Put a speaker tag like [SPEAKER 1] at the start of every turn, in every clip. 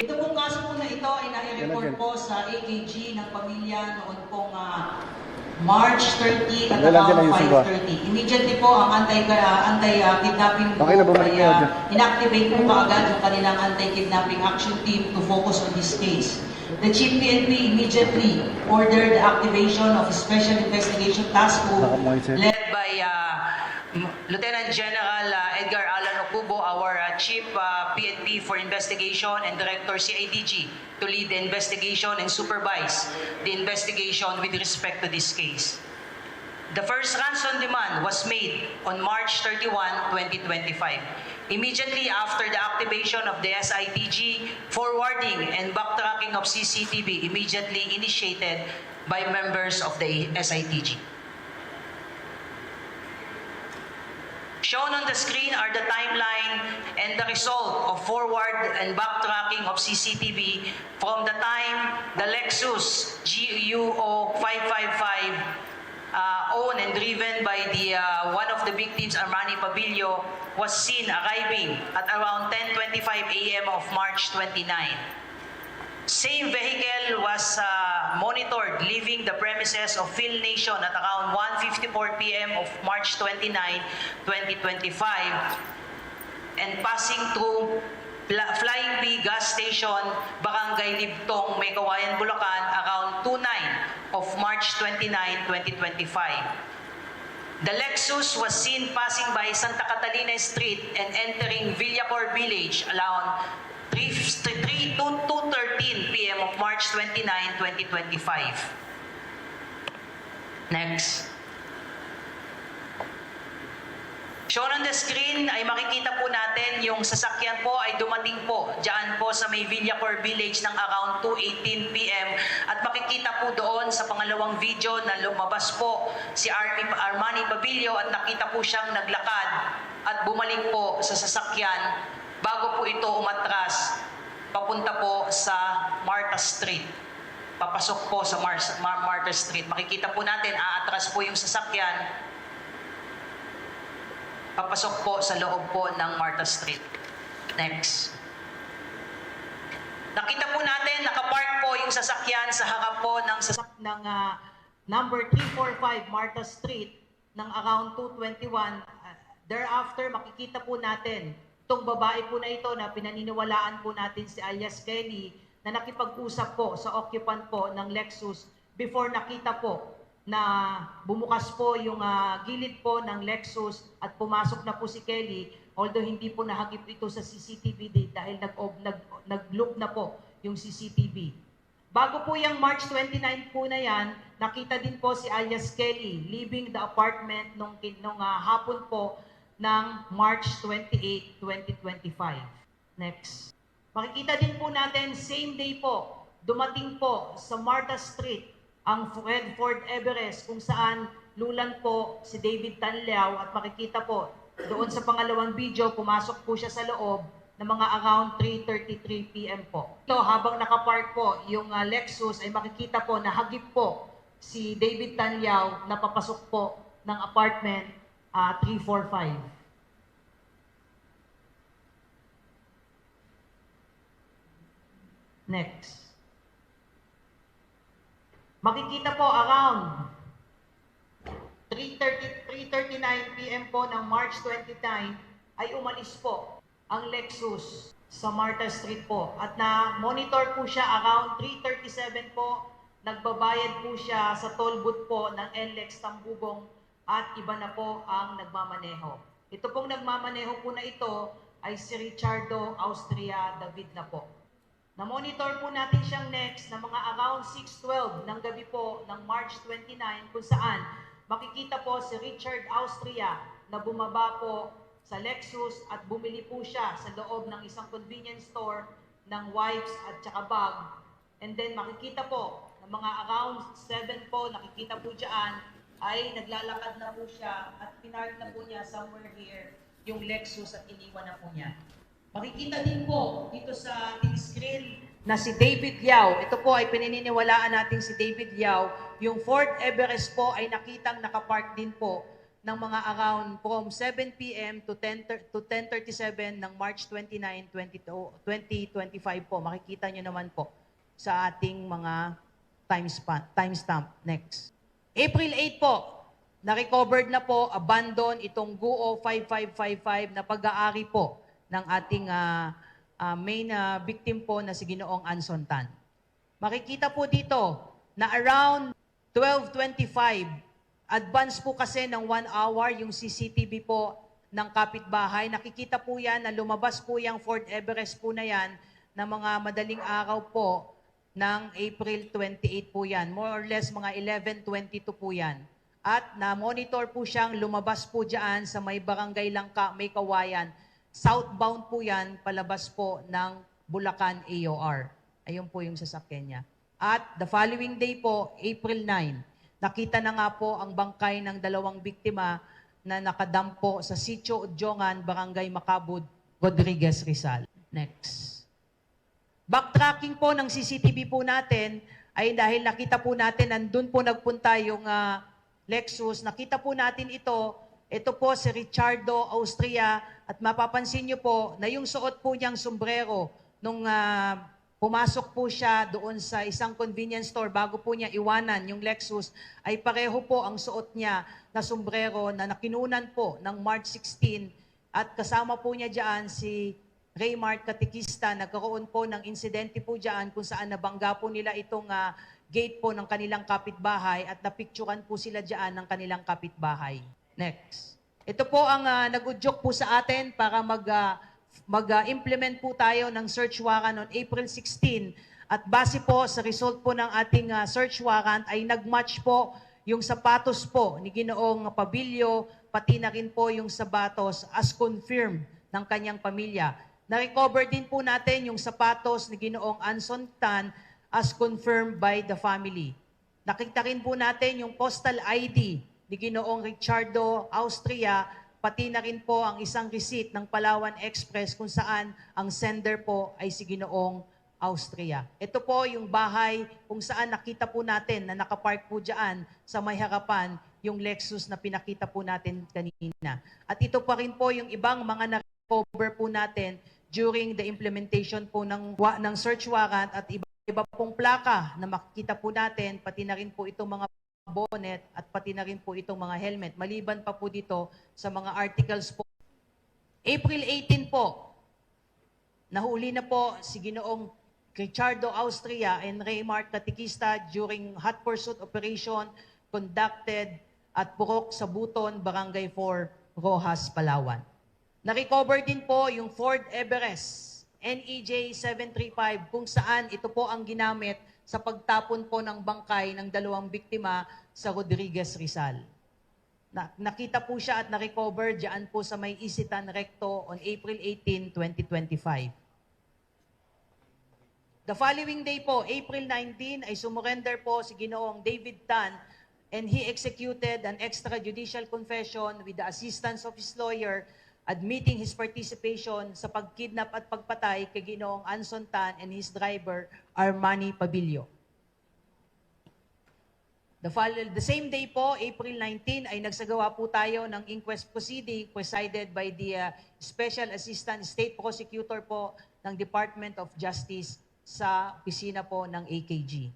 [SPEAKER 1] Ito pong kaso po na ito ay nai-report po sa AKG ng pamilya noon pong ah, March 30 at around
[SPEAKER 2] yung simba.
[SPEAKER 1] 5.30. Immediately po ang anti, uh, anti-kidnapping
[SPEAKER 2] Okay na, bumalik
[SPEAKER 1] ay
[SPEAKER 2] dyan.
[SPEAKER 1] inactivate po kaagad yung kanilang anti-kidnapping action team to focus on this case. The Chief PNP immediately ordered the activation of a Special Investigation Task Force Lieutenant General uh, Edgar Alan Okubo, our uh, Chief uh, PNP for Investigation and Director CIDG to lead the investigation and supervise the investigation with respect to this case. The first ransom demand was made on March 31, 2025. Immediately after the activation of the SITG, forwarding and backtracking of CCTV immediately initiated by members of the SITG. Shown on the screen are the timeline and the result of forward and backtracking of CCTV from the time the Lexus GUO 555 uh, owned and driven by the uh, one of the victims, Armani Pabilio, was seen arriving at around 10:25 a.m. of March 29. Same vehicle was uh, monitored leaving the premises of Phil Nation at around 1:54 p.m. of March 29, 2025 and passing through Flying B gas station, Barangay Libtong, May Kawayan, Bulacan around 29 of March 29, 2025. The Lexus was seen passing by Santa Catalina Street and entering Villacor Village around 2025. Next. Shown on the screen ay makikita po natin yung sasakyan po ay dumating po dyan po sa may Villacor Village ng around 2.18 p.m. At makikita po doon sa pangalawang video na lumabas po si Army, Armani Pabilio at nakita po siyang naglakad at bumalik po sa sasakyan bago po ito umatras papunta po sa Marta Street. Papasok po sa Mar- Mar- Marta Street. Makikita po natin, aatras po yung sasakyan papasok po sa loob po ng Marta Street. Next. Nakita po natin, nakapark po yung sasakyan sa harap po ng sasak ng ah, number 345 Marta Street ng around 221. Ah, thereafter, makikita po natin itong babae po na ito na pinaniniwalaan po natin si alias Kelly na nakipag-usap po sa occupant po ng Lexus before nakita po na bumukas po yung ah, gilid po ng Lexus at pumasok na po si Kelly although hindi po nahagip ito sa CCTV dahil nag, nag, nag-loop na po yung CCTV. Bago po yung March 29 po na yan, nakita din po si alias Kelly leaving the apartment nung, nung ah, hapon po ng March 28, 2025. Next. Makikita din po natin, same day po, dumating po sa Marta Street ang Redford Everest kung saan lulan po si David Tanleao at makikita po doon sa pangalawang video, pumasok po siya sa loob ng mga around 3.33 p.m. po. Ito, habang nakapark po yung ah, Lexus ay makikita po na hagip po si David Tanleao na papasok po ng apartment ah, 345. Next. Makikita po around 3.30 3.39 p.m. po ng March 29 ay umalis po ang Lexus sa Marta Street po. At na-monitor po siya around 3.37 po. Nagbabayad po siya sa toll booth po ng NLEX Tambubong at iba na po ang nagmamaneho. Ito pong nagmamaneho po na ito ay si Richardo Austria David na po. Na-monitor po natin siyang next na mga around 6.12 ng gabi po ng March 29 kung saan makikita po si Richard Austria na bumaba po sa Lexus at bumili po siya sa loob ng isang convenience store ng wipes at saka bag. And then makikita po na mga around 7 po, nakikita po dyan, ay naglalakad na po siya at pinark na po niya somewhere here yung Lexus at iniwan na po niya. Makikita din po dito sa na si David Yao. Ito po ay pinaniniwalaan natin si David Yao. Yung Ford Everest po ay nakitang nakapark din po ng mga around from 7 p.m. to 10 thir- to 10:37 ng March 29, 20 2025 po. Makikita nyo naman po sa ating mga timestamp. timestamp. Next. April 8 po, na-recovered na po, abandon itong GUO 5555 na pag-aari po ng ating ah, ah, main ah, victim po na si Ginoong Anson Tan. Makikita po dito na around 12.25, advance po kasi ng one hour yung CCTV po ng kapitbahay. Nakikita po yan na lumabas po yung Fort Everest po na yan na mga madaling araw po ng April 28 po yan. More or less mga 11.22 po yan. At na-monitor po siyang lumabas po dyan sa may barangay Langka, may kawayan. Southbound po yan, palabas po ng Bulacan AOR. Ayun po yung sasakyan niya. At the following day po, April 9, nakita na nga po ang bangkay ng dalawang biktima na nakadampo sa Sitio Udjongan, Barangay Macabud, Rodriguez, Rizal. Next. Backtracking po ng CCTV po natin ay dahil nakita po natin nandun po nagpunta yung ah, Lexus. Nakita po natin ito. Ito po si Richardo Austria at mapapansin niyo po na yung suot po niyang sombrero nung ah, pumasok po siya doon sa isang convenience store bago po niya iwanan yung Lexus ay pareho po ang suot niya na sombrero na nakinunan po ng March 16 at kasama po niya diyan si Raymart Katikista, nagkaroon po ng insidente po dyan kung saan nabangga po nila itong ah, gate po ng kanilang kapitbahay at napicturan po sila dyan ng kanilang kapitbahay. Next. Ito po ang uh, nag-udyok po sa atin para mag, ah, mag-implement po tayo ng search warrant on April 16 at base po sa result po ng ating ah, search warrant ay nag-match po yung sapatos po ni Ginoong Pabilio, pati na rin po yung sapatos as confirmed ng kanyang pamilya. Na-recover din po natin yung sapatos ni Ginoong Anson Tan as confirmed by the family. Nakita rin po natin yung postal ID ni Ginoong Richardo Austria, pati na rin po ang isang receipt ng Palawan Express kung saan ang sender po ay si Ginoong Austria. Ito po yung bahay kung saan nakita po natin na nakapark po dyan sa may harapan yung Lexus na pinakita po natin kanina. At ito pa rin po yung ibang mga na-recover po natin during the implementation po ng, ng search warrant at iba, iba pong plaka na makikita po natin, pati na rin po itong mga bonnet at pati na rin po itong mga helmet. Maliban pa po dito sa mga articles po. April 18 po, nahuli na po si Ginoong Richardo Austria and Raymart Katikista during hot pursuit operation conducted at Purok sa Buton, Barangay 4, Rojas, Palawan. Na-recover din po yung Ford Everest NEJ 735 kung saan ito po ang ginamit sa pagtapon po ng bangkay ng dalawang biktima sa Rodriguez Rizal. Na, nakita po siya at na-recover diyan po sa may Isitan Recto on April 18, 2025. The following day po, April 19, ay sumurrender po si Ginoong David Tan and he executed an extrajudicial confession with the assistance of his lawyer admitting his participation sa pagkidnap at pagpatay kay Ginoong Anson Tan and his driver Armani Pabilio. The, follow- the same day po, April 19, ay nagsagawa po tayo ng inquest proceeding presided by the uh, Special Assistant State Prosecutor po ng Department of Justice sa opisina po ng AKG.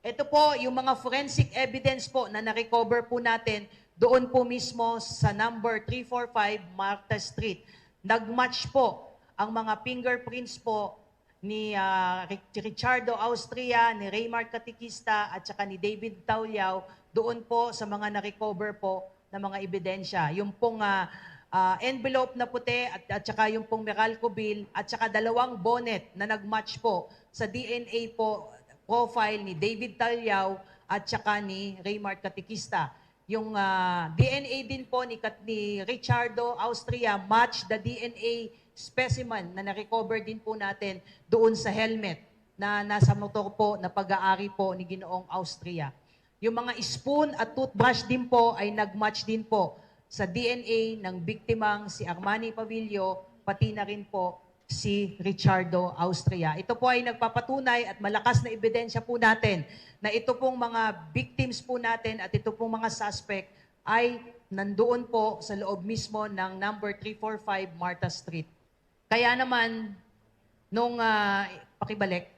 [SPEAKER 1] Ito po yung mga forensic evidence po na na-recover po natin doon po mismo sa number 345 Marta Street. Nag-match po ang mga fingerprints po ni Ri- Richardo Austria, ni Raymar Katikista at saka ni David Tauliao doon po sa mga na-recover po na mga ebidensya. Yung pong ah, ah, envelope na puti at, at saka yung pong Meralco bill at saka dalawang bonnet na nag-match po sa DNA po profile ni David Talyao at saka ni Raymar Katikista. Yung ah, DNA din po ni, ni Richardo Austria match the DNA specimen na na-recover din po natin doon sa helmet na nasa motor po na pag-aari po ni Ginoong Austria. Yung mga spoon at toothbrush din po ay nag-match din po sa DNA ng biktimang si Armani Pavillo, pati na rin po si Richardo Austria. Ito po ay nagpapatunay at malakas na ebidensya po natin na ito pong mga victims po natin at ito pong mga suspect ay nandoon po sa loob mismo ng number 345 Martha Street. Kaya naman, nung ah, pakibalik,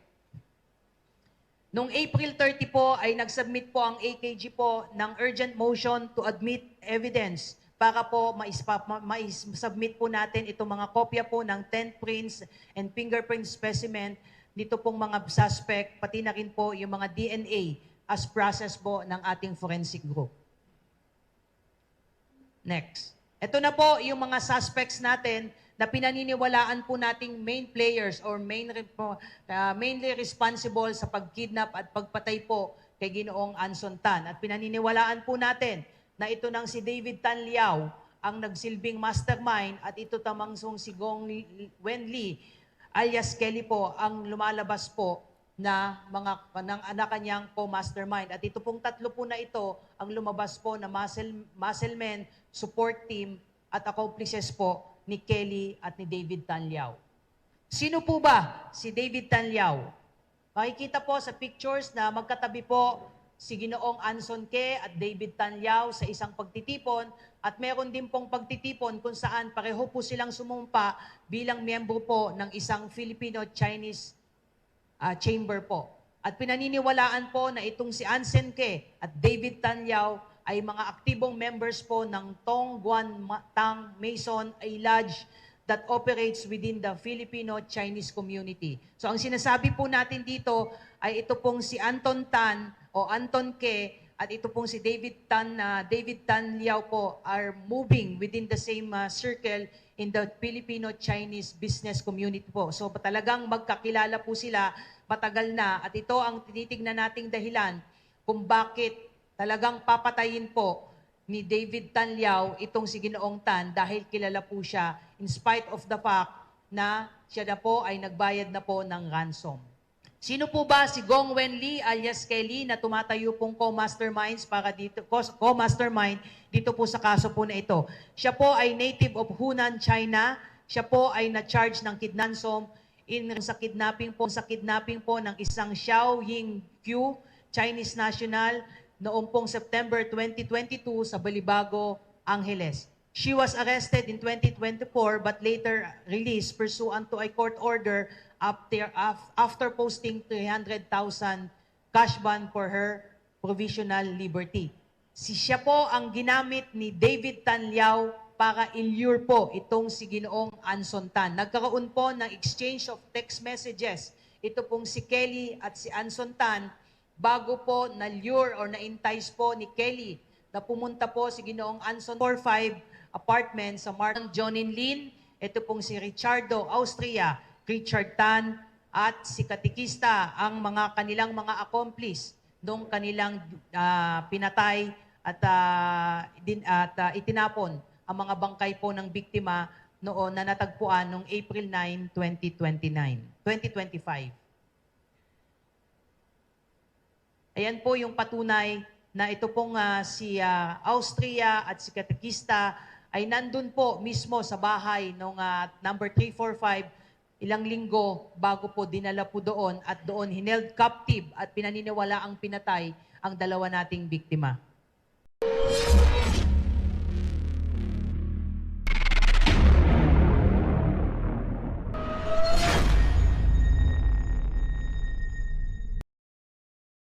[SPEAKER 1] Noong April 30 po ay nag-submit po ang AKG po ng urgent motion to admit evidence para po maispa- ma- mais-submit po natin itong mga kopya po ng 10 prints and fingerprint specimen nito pong mga suspect, pati na rin po yung mga DNA as process po ng ating forensic group. Next. Ito na po yung mga suspects natin na pinaniniwalaan po nating main players or main uh, mainly responsible sa pagkidnap at pagpatay po kay Ginoong Anson Tan. At pinaniniwalaan po natin na ito nang si David Tan Liao ang nagsilbing mastermind at ito tamang song si Gong Wen Lee alias Kelly po ang lumalabas po na mga ng anak kanyang co-mastermind. At ito pong tatlo po na ito ang lumabas po na muscle, muscle men, support team at accomplices po ni Kelly at ni David Tanliao. Sino po ba si David Tanliao? Makikita po sa pictures na magkatabi po si Ginoong Anson Ke at David Tanliao sa isang pagtitipon at meron din pong pagtitipon kung saan pareho po silang sumumpa bilang miyembro po ng isang Filipino-Chinese ah, chamber po. At pinaniniwalaan po na itong si Ansen Ke at David Tanyao ay mga aktibong members po ng Tong Guan Tang Mason ay lodge that operates within the Filipino-Chinese community. So ang sinasabi po natin dito ay ito pong si Anton Tan o Anton Ke at ito pong si David Tan na David Tan Liao po are moving within the same uh, circle in the Filipino-Chinese business community po. So talagang magkakilala po sila matagal na at ito ang tinitignan nating dahilan kung bakit talagang papatayin po ni David Tan Liao itong si Ginoong Tan dahil kilala po siya in spite of the fact na siya na po ay nagbayad na po ng ransom. Sino po ba si Gong Wen Lee alias Kelly na tumatayo pong co-masterminds para dito co- co-mastermind dito po sa kaso po na ito? Siya po ay native of Hunan, China. Siya po ay na-charge ng kidnansom in sa kidnapping po sa kidnapping po ng isang Xiao Ying Q, Chinese national noong pong September 2022 sa Balibago, Angeles. She was arrested in 2024 but later released pursuant to a court order after, af- after posting 300,000 cash bond for her provisional liberty. Si siya po ang ginamit ni David Tanliao para illure po itong si Ginoong Anson Tan. Nagkaroon po ng exchange of text messages. Ito pong si Kelly at si Anson Tan bago po na-lure or na-entice po ni Kelly na pumunta po si Ginoong Anson 45 apartment sa Martin Jonin Lin. Ito pong si Richardo Austria, Richard Tan at si Katikista ang mga kanilang mga accomplice nung kanilang ah, pinatay at ah, din, at ah, itinapon ang mga bangkay po ng biktima noon na natagpuan noong April 9, 2029, 2025. Ayan po yung patunay na ito pong ah, si ah, Austria at si Katekista ay nandun po mismo sa bahay nung ah, number 345 ilang linggo bago po dinala po doon at doon hineld captive at pinaniniwala ang pinatay ang dalawa nating biktima.